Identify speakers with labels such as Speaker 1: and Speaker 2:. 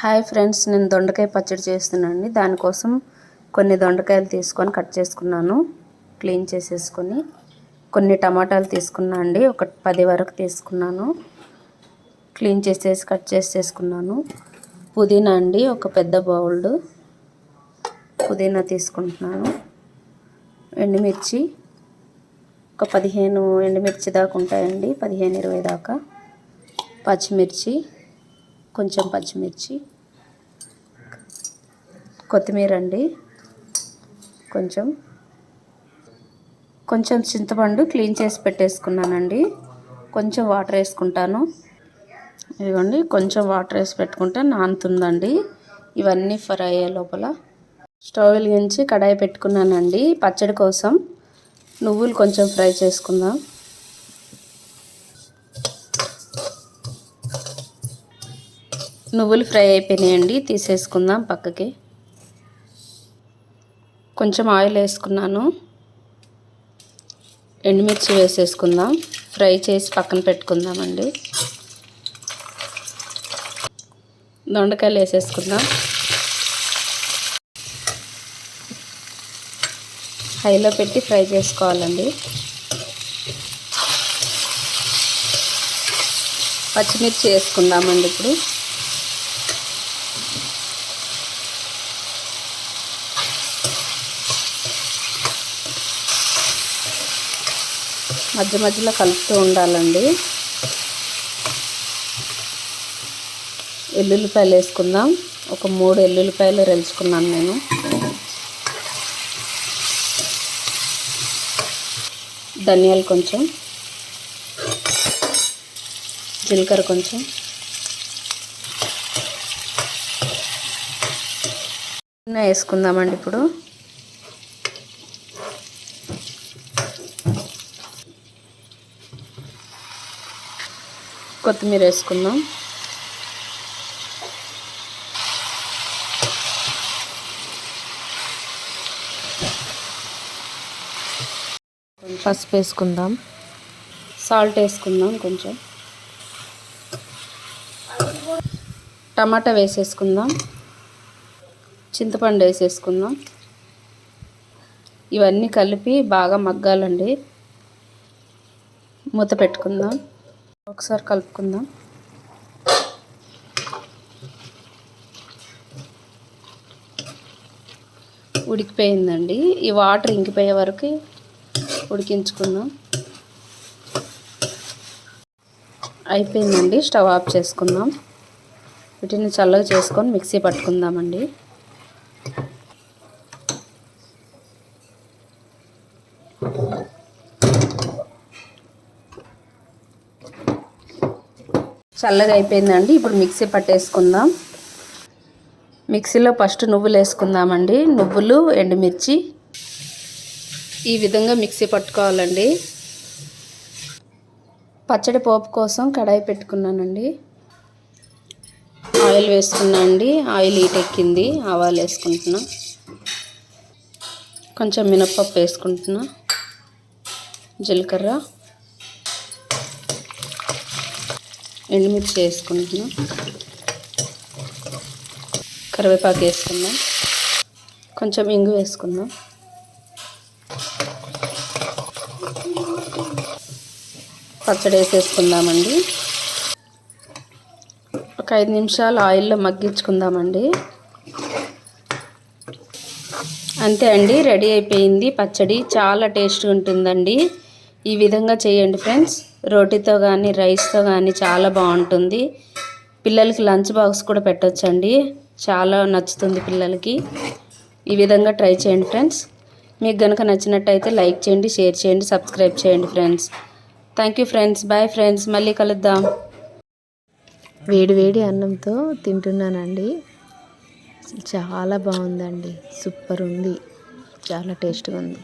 Speaker 1: Hi friends నేను దొండకాయ పచ్చడి చేస్తున్నానండి. దానికోసం కొన్ని దొండకాయలు తీసుకొని కట్ చేసుకున్నాను. క్లీన్ చేసేసుకొని కొన్ని టమాటాలు తీసుకున్నా అండి. ఒక పది వరకు తీసుకున్నాను. క్లీన్ చేసేసి కట్ చేసేసుకున్నాను. పుదీనా అండి ఒక పెద్ద బౌల్డ్ పుదీనా తీసుకుంటున్నాను. ఎండుమిర్చి ఒక పదిహేను ఎండుమిర్చి దాకా ఉంటాయండి. పదిహేను ఇరవై దాకా. పచ్చిమిర్చి కొంచెం పచ్చిమిర్చి. కొత్తిమీర అండి. కొంచెం. కొంచెం చింతపండు క్లీన్ చేసి పెట్టేసుకున్నానండి. కొంచెం వాటర్ వేసుకుంటాను. ఇదిగోండి కొంచెం వాటర్ వేసి పెట్టుకుంటే నానుతుందండి. ఇవన్నీ ఫ్రై అయ్యే లోపల. స్టవ్ వెలిగించి కడాయి పెట్టుకున్నానండి పచ్చడి కోసం. నువ్వులు కొంచెం ఫ్రై చేసుకుందాం. నువ్వులు ఫ్రై అయిపోయినాయండి తీసేసుకుందాం పక్కకి. కొంచెం ఆయిల్ వేసుకున్నాను. ఎండుమిర్చి వేసేసుకుందాం. ఫ్రై చేసి పక్కన పెట్టుకుందామండి. దొండకాయలు వేసేసుకుందాం. హైలో పెట్టి ఫ్రై చేసుకోవాలండి. పచ్చిమిర్చి వేసుకుందామండి ఇప్పుడు. మధ్య మధ్యలో కలుపుతూ ఉండాలండి. ఎల్లుల్లిపాయలు వేసుకుందాం. ఒక మూడు ఎల్లుల్లిపాయలు రెలుచుకున్నాను నేను. ధనియాలు కొంచెం. జీలకర్ర కొంచెం. వేసుకుందామండి ఇప్పుడు. కొత్తిమీర వేసుకుందాం. పసుపు వేసుకుందాం. సాల్ట్ వేసుకుందాం కొంచెం. టమాటా వేసేసుకుందాం. చింతపండు వేసేసుకుందాం. ఇవన్నీ కలిపి బాగా మగ్గాలండి. మూత పెట్టుకుందాం. ఒకసారి కలుపుకుందాం. ఉడికిపోయిందండి. ఈ వాటర్ ఇంకిపోయే వరకు ఉడికించుకుందాం. అయిపోయిందండి. స్టవ్ ఆఫ్ చేసుకుందాం. వీటిని చల్లగా చేసుకొని మిక్సీ పట్టుకుందామండి. చల్లగా అయిపోయిందండి. ఇప్పుడు మిక్సీ పట్టేసుకుందాం. మిక్సీలో ఫస్ట్ నువ్వులు వేసుకుందామండి. నువ్వులు ఎండుమిర్చి ఈ విధంగా మిక్సీ పట్టుకోవాలండి. పచ్చడి పోపు కోసం కడాయి పెట్టుకున్నానండి. ఆయిల్ వేసుకున్నా అండి. ఆయిల్ ఈటెక్కింది ఆవాలు వేసుకుంటున్నా. కొంచెం మినప్పప్పు వేసుకుంటున్నా. జీలకర్ర. ఎండుమిర్చి వేసుకుంటున్నాం. కరివేపాకు వేసుకుందాం. కొంచెం ఇంగు వేసుకుందాం. పచ్చడి వేసేసుకుందామండి. ఒక ఐదు నిమిషాలు ఆయిల్లో మగ్గించుకుందామండి. అంతే అండి రెడీ అయిపోయింది పచ్చడి. చాలా టేస్ట్గా ఉంటుందండి. ఈ విధంగా చేయండి ఫ్రెండ్స్. రోటీతో కానీ రైస్తో కానీ చాలా బాగుంటుంది. పిల్లలకి లంచ్ బాక్స్ కూడా పెట్టొచ్చండి. చాలా నచ్చుతుంది పిల్లలకి. ఈ విధంగా ట్రై చేయండి ఫ్రెండ్స్. మీకు కనుక నచ్చినట్టయితే లైక్ చేయండి షేర్ చేయండి సబ్స్క్రైబ్ చేయండి friends. Thank you friends. Bye friends. మళ్ళీ కలుద్దాం.
Speaker 2: వేడి వేడి అన్నంతో తింటున్నానండి. చాలా బాగుందండి. సూపర్ ఉంది. చాలా టేస్ట్గా ఉంది.